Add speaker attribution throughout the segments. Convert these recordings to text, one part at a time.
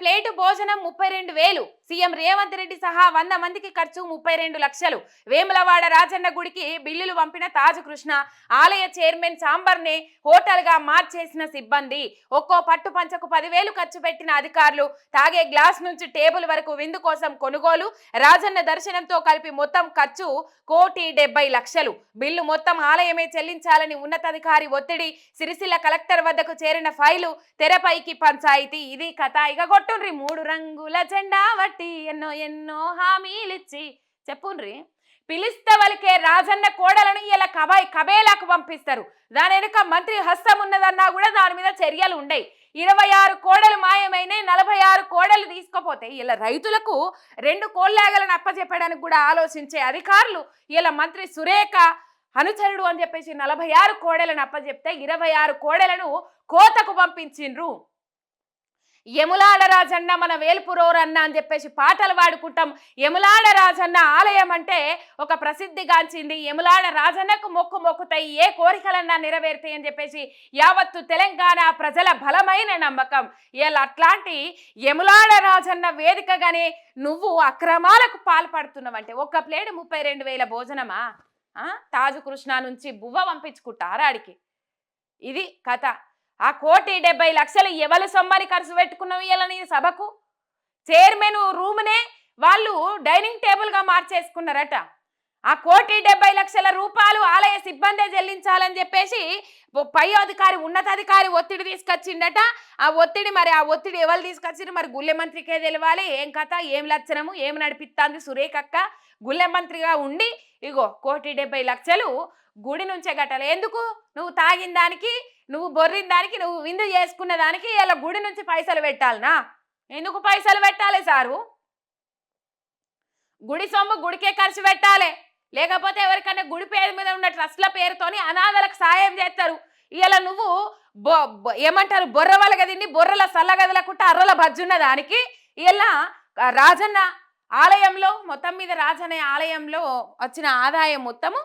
Speaker 1: Plate భోజనం ముప్పై రెండు వేలు. సీఎం రేవంత్ రెడ్డి సహా వంద మందికి ఖర్చు ముప్పై రెండు లక్షలు. వేములవాడ రాజన్న గుడికి బిల్లులు పంపిన తాజు కృష్ణ ఆలయ చైర్మన్ సాంబర్నే హోటల్గా మార్చేసిన సిబ్బంది. ఒక్కో పట్టు పంచకు పదివేలు ఖర్చు పెట్టిన అధికారులు తాగే గ్లాస్ నుంచి టేబుల్ వరకు విందు కోసం కొనుగోలు రాజన్న దర్శనంతో కలిపి మొత్తం ఖర్చు కోటి డెబ్బై లక్షలు. బిల్లు మొత్తం ఆలయమే చెల్లించాలని ఉన్నతాధికారి ఒత్తిడి సిరిసిల్ల కలెక్టర్ వద్దకు చేరిన ఫైలు తెరపైకి పంచాయితీ. ఇది కథ. ఇక కొట్టుండ్రి మూడు రంగుల జెండా వట్టి ఎన్నో ఎన్నో హామీలిచ్చి చెప్పుండ్రి. పిలిస్తే వాళ్ళకే రాజన్న కోడలను ఇలా కబాయి కబేలాకు పంపిస్తారు. దాని వెనుక మంత్రి హస్తం ఉన్నదన్నా కూడా దాని మీద చర్యలు ఉండయి. ఇరవై ఆరు కోడలు మాయమైనాయి నలభై ఆరు కోడలు తీసుకుపోతే ఇలా రైతులకు రెండు కోళ్ళాగలను అప్పచెప్పడానికి కూడా ఆలోచించే అధికారులు ఇలా మంత్రి సురేఖ అనుచరుడు అని చెప్పేసి నలభై ఆరు కోడలను అప్పచెప్తే ఇరవై ఆరు కోడలను కోతకు పంపించిండ్రు. యములాడ రాజన్న మన వేల్పురోరన్న అని చెప్పేసి పాటలు వాడుకుంటాం యములాడ రాజన్న ఆలయం అంటే ఒక ప్రసిద్ధిగాంచింది యములాడ రాజన్నకు మొక్కు మొక్కుతాయి. ఏ కోరికలన్నా నెరవేరుతాయి అని చెప్పేసి యావత్తు తెలంగాణ ప్రజల బలమైన నమ్మకం. ఇలా అట్లాంటి యములాడ రాజన్న వేదికగానే నువ్వు అక్రమాలకు పాల్పడుతున్నావంటే ఒక్క ప్లేట్ ముప్పై రెండు వేల భోజనమా? తాజు కృష్ణ నుంచి బువ్వ పంపించుకుంటారా ఆడికి? ఇది కథ. ఆ కోటి డెబ్బై లక్షలు ఎవరు సొమ్మని ఖర్చు పెట్టుకున్నవి ఇలా నీ సభకు? చైర్మన్ రూమ్నే వాళ్ళు డైనింగ్ టేబుల్గా మార్చేసుకున్నారట. ఆ కోటి డెబ్బై లక్షల రూపాయలు ఆలయ సిబ్బందే చెల్లించాలని చెప్పేసి పై అధికారి ఉన్నతాధికారి ఒత్తిడి తీసుకొచ్చిండట. ఆ ఒత్తిడి మరి ఆ ఒత్తిడి ఎవరు తీసుకొచ్చిండ్రు? మరి గుల్లె మంత్రికే ఏం కథ? ఏం లక్షణము ఏం నడిపిస్తాంది సురేఖక్క గుల్లె మంత్రిగా ఉండి ఇగో కోటి డెబ్బై లక్షలు గుడి నుంచే గట్టాలి ఎందుకు? నువ్వు తాగిన దానికి నువ్వు బొర్రిన దానికి నువ్వు విందు చేసుకున్న దానికి ఇలా గుడి నుంచి పైసలు పెట్టాలనా? ఎందుకు పైసలు పెట్టాలి సారు? గుడి సొమ్ము గుడికే ఖర్చు పెట్టాలి. లేకపోతే ఎవరికైనా గుడి పేరు మీద ఉన్న ట్రస్ట్ల పేరుతోని అనాథలకు సాయం చేస్తారు. ఇలా నువ్వు బొ ఏమంటారు బొర్ర వలగ బొర్రల సల్లగదలకుంటే అర్రల భజ్జున్న దానికి ఇలా రాజన్న ఆలయంలో మొత్తం మీద రాజన్న ఆలయంలో వచ్చిన ఆదాయం మొత్తము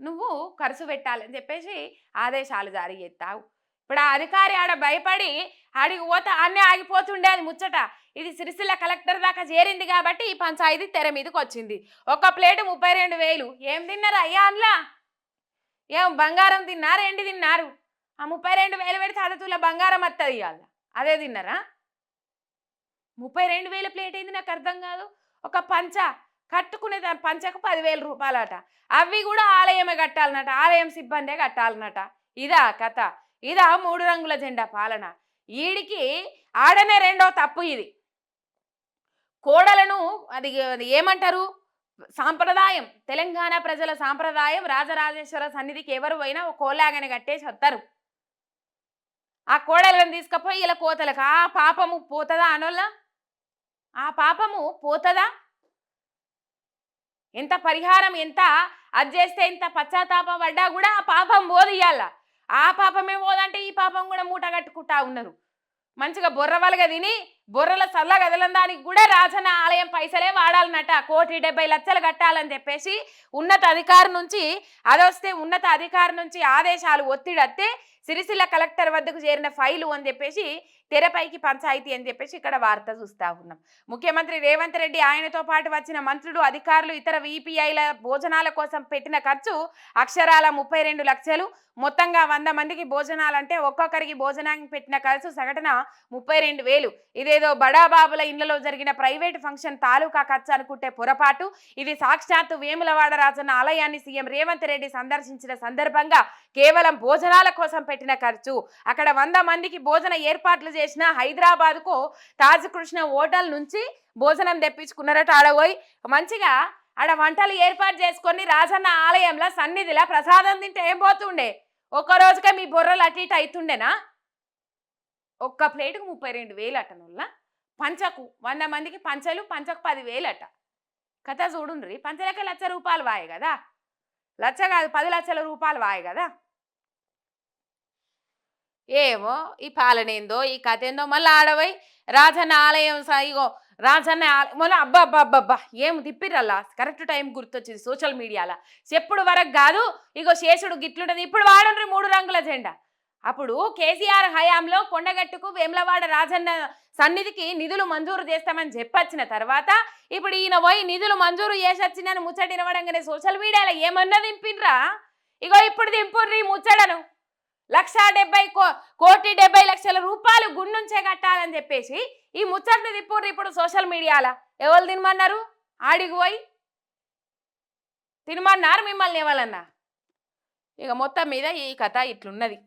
Speaker 1: నువ్వు ఖర్చు పెట్టాలని చెప్పేసి ఆదేశాలు జారీ చేస్తావు ఇప్పుడు ఆ అధికారి ఆడ భయపడి ఆడికి పోతే అన్నీ ఆగిపోతుండే అది ముచ్చట. ఇది సిరిసిల్ల కలెక్టర్ దాకా చేరింది కాబట్టి ఈ పంచాయతీ తెర మీదకి వచ్చింది. ఒక ప్లేట్ ముప్పై రెండు వేలు. ఏం తిన్నారు అయ్యా అందులో? ఏం బంగారం తిన్నారు? ఏంటి తిన్నారు? ఆ ముప్పై రెండు వేలు పెడితే అదతుల బంగారం వస్తుంది ఇవాళ అదే తిన్నారా? ముప్పై రెండు వేల ప్లేట్ ఏంది నాకు అర్థం కాదు. ఒక పంచ కట్టుకునే దాని పంచకు పదివేల రూపాయలట. అవి కూడా ఆలయమే కట్టాలన్నట. ఆలయం సిబ్బందే కట్టాలన్నట. ఇదా కథ. ఇదా మూడు రంగుల జెండా పాలన. ఈడికి ఆడనే రెండో తప్పు ఇది. కోడలను అది అది ఏమంటారు? సాంప్రదాయం. తెలంగాణ ప్రజల సాంప్రదాయం రాజరాజేశ్వర సన్నిధికి ఎవరు పోయినా ఒక కోలాగని కట్టేసి వస్తారు ఆ కోడలను తీసుకుపోయి ఇలా కోతలకు ఆ పాపము పోతుందా అనోళ్ళ? ఆ పాపము పోతుందా? ఎంత పరిహారం ఎంత అది చేస్తే ఎంత పశ్చాత్తాపం పడ్డా కూడా ఆ పాపం పోదియాల ఆ పాపమే పోదంటే ఈ పాపం కూడా మూట కట్టుకుంటా ఉన్నారు. మంచిగా బొర్రవలగా తిని బొర్రల చల్ల గదలందానికి కూడా రాజన్న ఆలయం పైసలే వాడాలన్నట. కోటి డెబ్బై లక్షలు కట్టాలని చెప్పేసి ఉన్నత అధికారి నుంచి అదొస్తే ఉన్నత అధికారి నుంచి ఆదేశాలు ఒత్తిడి వస్తే సిరిసిల్ల కలెక్టర్ వద్దకు చేరిన ఫైలు అని చెప్పేసి తెరపైకి పంచాయతీ అని చెప్పేసి ఇక్కడ వార్త చూస్తా ఉన్నాం. ముఖ్యమంత్రి రేవంత్ రెడ్డి ఆయనతో పాటు వచ్చిన మంత్రులు అధికారులు ఇతర విపిఐల భోజనాల కోసం పెట్టిన ఖర్చు అక్షరాల ముప్పై రెండు లక్షలు. మొత్తంగా వంద మందికి భోజనాలంటే ఒక్కొక్కరికి భోజనానికి పెట్టిన ఖర్చు సగటున ముప్పై రెండు వేలు. ఇదేదో బడాబాబుల ఇళ్ళలో జరిగిన ప్రైవేట్ ఫంక్షన్ తాలూకా ఖర్చు అనుకుంటే పొరపాటు. ఇది సాక్షాత్తు వేములవాడ రాజన్న ఆలయాన్ని సీఎం రేవంత్ రెడ్డి సందర్శించిన సందర్భంగా కేవలం భోజనాల కోసం పెట్టిన ఖర్చు. అక్కడ వంద మందికి భోజన ఏర్పాట్లు చేసిన హైదరాబాద్కు తాజ్ కృష్ణ హోటల్ నుంచి భోజనం తెప్పించుకున్నారట ఆడపోయి మంచిగా ఆడ వంటలు ఏర్పాటు చేసుకొని రాజన్న ఆలయంలో సన్నిధిలో ప్రసాదం తింటే ఏం పోతుండే? ఒక్క రోజుకే మీ బొర్రలు అటు ఇటు అవుతుండేనా ఒక్క ప్లేటుకు ముప్పై రెండు వేలు అట నుల్ల పంచకు వంద మందికి పంచలు పంచకు పదివేలు అట కథ చూడుండ్రి. పంచలకే లక్ష రూపాయలు వాయి కదా? లక్ష కాదు పది లక్షల రూపాయలు వాయి కదా? ఏమో ఈ పాలనేందో ఈ కథ ఏందో మళ్ళీ ఆడవై రాజన్న ఆలయం సాయిగో ఇగో రాజన్న ఆల- మళ్ళీ అబ్బా అబ్బా అబ్బా అబ్బా ఏం తిప్పిరల్లా కరెక్ట్ టైం గుర్తొచ్చింది సోషల్ మీడియాలో. చెప్పుడు వరకు కాదు ఇగో శేషుడు గిట్లుంటది ఇప్పుడు వాడుండ్రి మూడు రంగుల జెండా. అప్పుడు కేసీఆర్ హయాంలో కొండగట్టుకు వేములవాడ రాజన్న సన్నిధికి నిధులు మంజూరు చేస్తామని చెప్పొచ్చిన తర్వాత ఇప్పుడు ఈయన పోయి నిధులు మంజూరు చేసొచ్చిందని ముచ్చట వినవడంగానే సోషల్ మీడియాలో ఏమన్నా దింపిండ్రా ఇగో ఇప్పుడు దింపుర్రి ముచ్చడను లక్ష డెబ్బై కో కోటి డెబ్బై లక్షల రూపాయలు గుండుంచే కట్టాలని చెప్పేసి ఈ ముచ్చట్లు తిప్పుడు ఇప్పుడు సోషల్ మీడియాలో. ఎవరు తినమన్నారు? ఆడికి పోయి. తినమన్నారు మిమ్మల్ని ఎవరన్నా? ఇక మొత్తం మీద ఈ కథ ఇట్లున్నది.